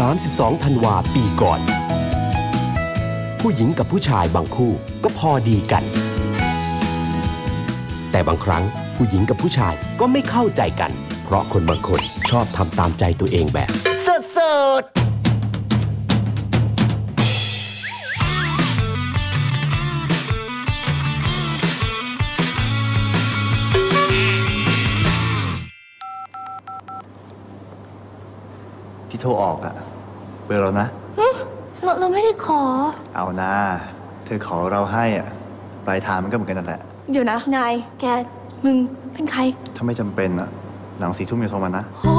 32 ธันวาปีก่อน ผู้หญิงกับผู้ชายบางคู่ก็พอดีกัน แต่บางครั้งผู้หญิงกับผู้ชายก็ไม่เข้าใจกัน เพราะคนบางคนชอบทำตามใจตัวเองแบบสุด ที่โทรออกอะเบอร์เรานะ เราเราไม่ได้ขอ เอานะเธอขอเราให้อะปลายทางมันก็เหมือนกันนั่นแหละ เดี๋ยวนะ นาย แก มึง เป็นใครถ้าไม่จำเป็นอะหลังสี่ทุ่มอย่าโทรมานะ พ่อ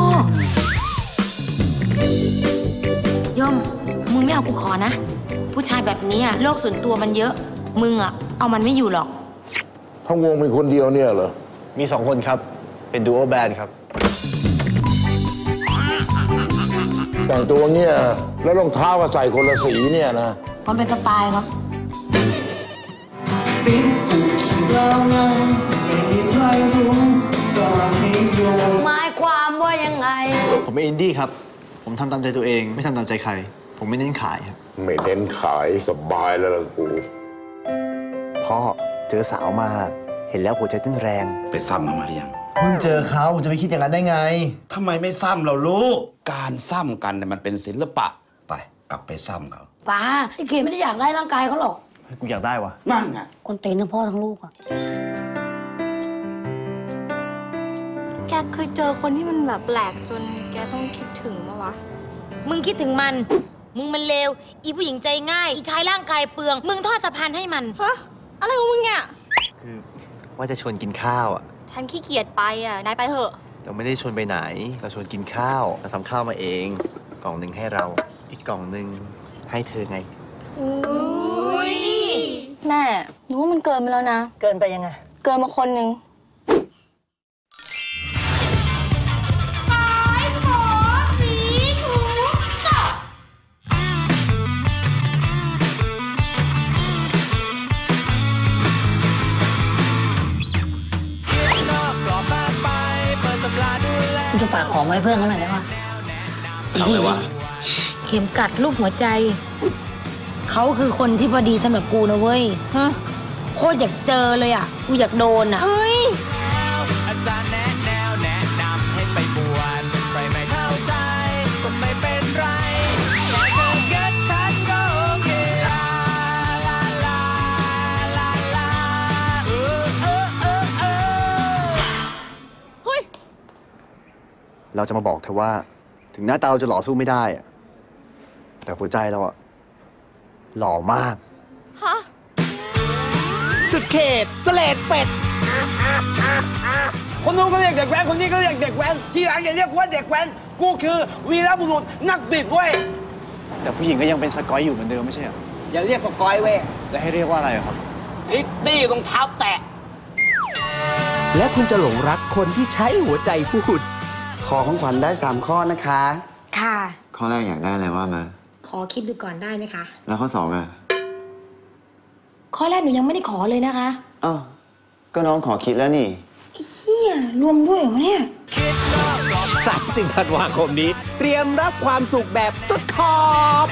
ย่อม มึงไม่เอากูขอนะ ผู้ชายแบบนี้อะโลกส่วนตัวมันเยอะ มึงอะเอามันไม่อยู่หรอก ทั้งวงมีคนเดียวเนี่ยเหรอ มีสองคนครับ เป็นดูโอแบนครับ แต่งตัวเนี่ย แล้วรองเท้าก็ใส่คนละสีเนี่ยนะ มันเป็นสไตล์ครับ หมายความว่ายังไง ผมเป็นอินดี้ครับ ผมทำตามใจตัวเอง ไม่ทำตามใจใคร ผมไม่เน้นขายครับ ไม่เน้นขายสบายแล้วล่ะกูพ่อเจอสาวมา เห็นแล้วหัวใจเต้นแรง ไปซ้ำมันมาหรือยัง เพิ่งเจอเขาจะไปคิดอย่างนั้นได้ไง ทำไมไม่ซ้ำเราลูก การซ้ำกันเนี่ยมันเป็นศิลปะ ไปกลับไปซ้ำเขาป้าไอ้เกดไม่ได้อยากได้ร่างกายเขาหรอก กูอยากได้วะนั่นไงคนเตนทั้งพ่อทั้งลูกอะแกเคยเจอคนที่มันแบบแปลกจนแกต้องคิดถึงมาวะ มึงคิดถึงมัน มึงมันเลว อีผู้หญิงใจง่าย อีชายร่างกายเปลือง มึงทอดสะพานให้มัน ฮะ อะไรของมึงเนี่ย คือว่าจะชวนกินข้าวอะ ฉันขี้เกียจไปอะ นายไปเถอะ เราไม่ได้ชวนไปไหน เราชวนกินข้าว เราทำข้าวมาเอง กล่องหนึ่งให้เรา อีกกล่องหนึ่งให้เธอไงแม่หนูว่ามันเกินไปแล้วนะ เกินไปยังไง เกินมาคนหนึ่ง จะฝากของไว้เพื่อนเขาหน่อยได้ปะอะไรวะเข็มกัดรูปหัวใจ เขาคือคนที่พอดีสำหรับกูนะเว้ยฮะโคตรอยากเจอเลยอะ กูอยากโดนอะ เฮ้ย เราจะมาบอกเธอว่า ถึงหน้าตาเราจะหล่อสู้ไม่ได้อะแต่หัวใจเราอะหล่อมากสุดเขตสเลดเป็ด คนนู้นก็เรียกเด็กแว้น คนนี้ก็เรียกเด็กแว้น ที่หลังอย่าเรียกว่าเด็กแว้น กูคือวีรบุรุษนักบิดเว้ย แต่ผู้หญิงก็ยังเป็นสกอยอยู่เหมือนเดิมไม่ใช่เหรออย่าเรียกสกอยเว้ยแล้วให้เรียกว่าอะไรอะครับพิตตี้รองเท้าแตะ และคุณจะหลงรักคนที่ใช้หัวใจพูด ขอของขวัญได้ 3 ข้อนะคะ ค่ะ ข้อแรกอยากได้อะไรว่ามา ขอคิดดูก่อนได้ไหมคะ แล้วข้อ2อะข้อแรกหนูยังไม่ได้ขอเลยนะคะอ้าวก็น้องขอคิดแล้วนี่เฮียรวมด้วยเหรอเนี่ย 30ธันวาคมนี้ เตรียมรับความสุขแบบสุดขอบ